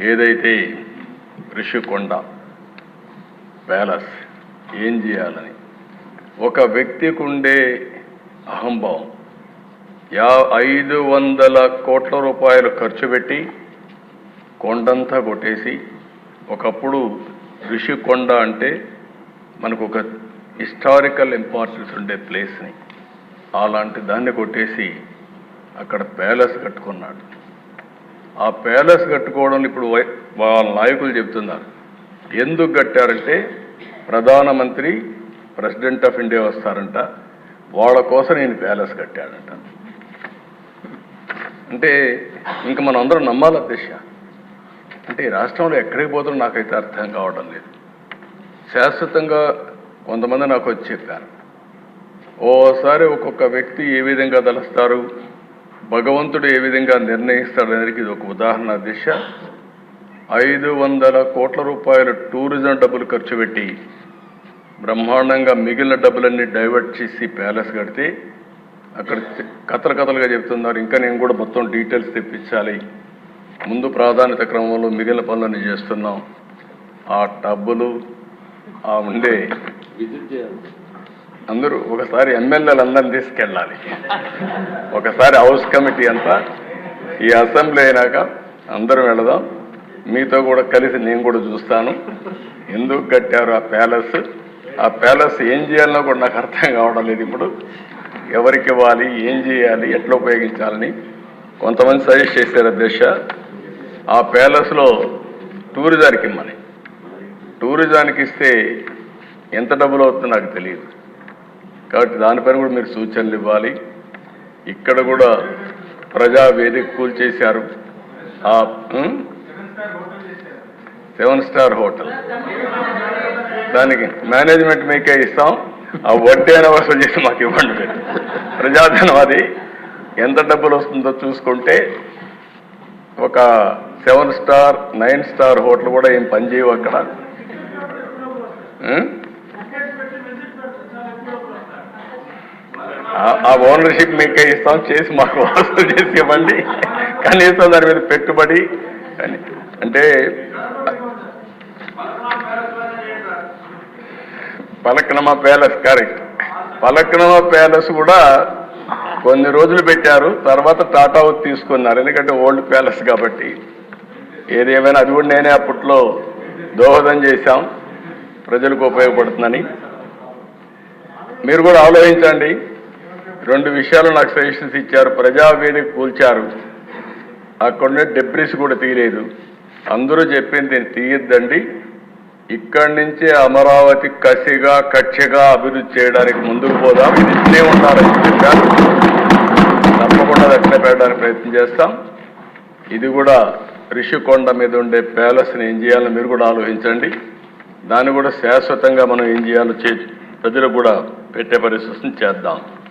ఏదైతే ఋషికొండ ప్యాలెస్ ఏం చేయాలని? ఒక వ్యక్తికి ఉండే అహంభావం. యా ఐదు వందల కోట్ల రూపాయలు ఖర్చు పెట్టి కొండంతా కొట్టేసి ఒకప్పుడు ఋషికొండ అంటే మనకు ఒక హిస్టారికల్ ఇంపార్టెన్స్ ఉండే ప్లేస్ని అలాంటి దాన్ని కొట్టేసి అక్కడ ప్యాలెస్ కట్టుకున్నాడు. ఆ ప్యాలెస్ కట్టుకోవడం ఇప్పుడు వై- వాళ్ళ నాయకులు చెప్తున్నారు ఎందుకు కట్టారంటే ప్రధానమంత్రి ప్రెసిడెంట్ ఆఫ్ ఇండియా వస్తారంట. వాళ్ళ కోసం నేను ప్యాలెస్ కట్టాడంట అంటే ఇంకా మనం అందరం నమ్మాలి అధ్యక్ష. అంటే ఈ రాష్ట్రంలో ఎక్కడికి పోతుందో నాకైతే అర్థం కావడం లేదు. శాశ్వతంగా కొంతమంది నాకు వచ్చి చెప్పారు. ఓసారి ఒక్కొక్క వ్యక్తి ఏ విధంగా తలుస్తారు? భగవంతుడు ఏ విధంగా నిర్ణయిస్తాడు అనేది ఇది ఒక ఉదాహరణ దిశ. ఐదు వందల కోట్ల రూపాయల టూరిజం డబ్బులు ఖర్చు పెట్టి బ్రహ్మాండంగా మిగిలిన డబ్బులన్నీ డైవర్ట్ చేసి ప్యాలెస్ కడితే అక్కడ కథలు కథలుగా చెప్తున్నారు. ఇంకా నేను కూడా మొత్తం డీటెయిల్స్ తెప్పించాలి. ముందు ప్రాధాన్యత క్రమంలో మిగిలిన పనులన్నీ చేస్తున్నాం. ఆ టబ్బులు ఆ ఉండే అందరూ ఒకసారి ఎమ్మెల్యేలు అందరిని తీసుకెళ్ళాలి. ఒకసారి హౌస్ కమిటీ అంతా. ఈ అసెంబ్లీ అయినాక అందరూ వెళదాం. మీతో కూడా కలిసి నేను కూడా చూస్తాను. ఎందుకు కట్టారు ఆ ప్యాలెస్? ఆ ప్యాలెస్ ఏం చేయాలనో కూడా నాకు అర్థం కావడం లేదు ఇప్పుడు. ఎవరికి ఇవ్వాలి ఏం చేయాలి ఎట్లా ఉపయోగించాలని కొంతమంది సజెస్ట్ చేశారు అధ్యక్ష. ఆ ప్యాలెస్లో టూరిజానికి ఇమ్మని టూరిజానికి ఇస్తే ఎంత డబ్బులు అవుతుందో నాకు తెలియదు. కాబట్టి దానిపైన కూడా మీరు సూచనలు ఇవ్వాలి. ఇక్కడ కూడా ప్రజా వేదిక కూల్చేశారు ఆ సెవెన్ స్టార్ హోటల్. దానికి మేనేజ్మెంట్ మీకే ఇస్తాం. ఆ వడ్డీ అయినా వసూలు చేసి మాకు ఇవ్వండి మీరు. ప్రజాధనం అది ఎంత డబ్బులు వస్తుందో చూసుకుంటే ఒక seven star nine star hotel కూడా ఏం పనిచేయవు అక్కడ. ఆ- ఓనర్షిప్ మీకే ఇస్తాం చేసి మాకు వసూలు చేసి ఇవ్వండి. కనీసం దాని మీద పెట్టుబడి అని- అంటే Falaknuma palace correct. Falaknuma palace కూడా కొన్ని రోజులు పెట్టారు తర్వాత టాటా హౌస్ తీసుకున్నారు. ఎందుకంటే ఓల్డ్ ప్యాలెస్ కాబట్టి. ఏదేమైనా అది కూడా నేనే అప్పట్లో దోహదం చేశాం. ప్రజలకు ఉపయోగపడుతుందని. మీరు కూడా ఆలోచించండి. రెండు విషయాలు నాకు సజెషన్స్ ఇచ్చారు. ప్రజావేదిక కూల్చారు. అక్కడ డెబ్రిస్ కూడా తీయలేదు. అందరూ చెప్పింది తీయద్దండి. ఇక్కడి నుంచే అమరావతి కసిగా కక్షగా అభివృద్ధి చేయడానికి ముందుకు పోదాం. ఇది ఇట్లే ఉండాలని చెప్పారు తప్పకుండా అది అట్లే పెట్టడానికి ప్రయత్నం చేస్తాం. ఇది కూడా రిషికొండ మీద ఉండే ప్యాలెస్ని ఏం చేయాలో మీరు కూడా ఆలోచించండి. దాన్ని కూడా శాశ్వతంగా మనం ఏం చేయాలో చే ప్రజలకు కూడా పెట్టే పరిస్థితిని చేద్దాం.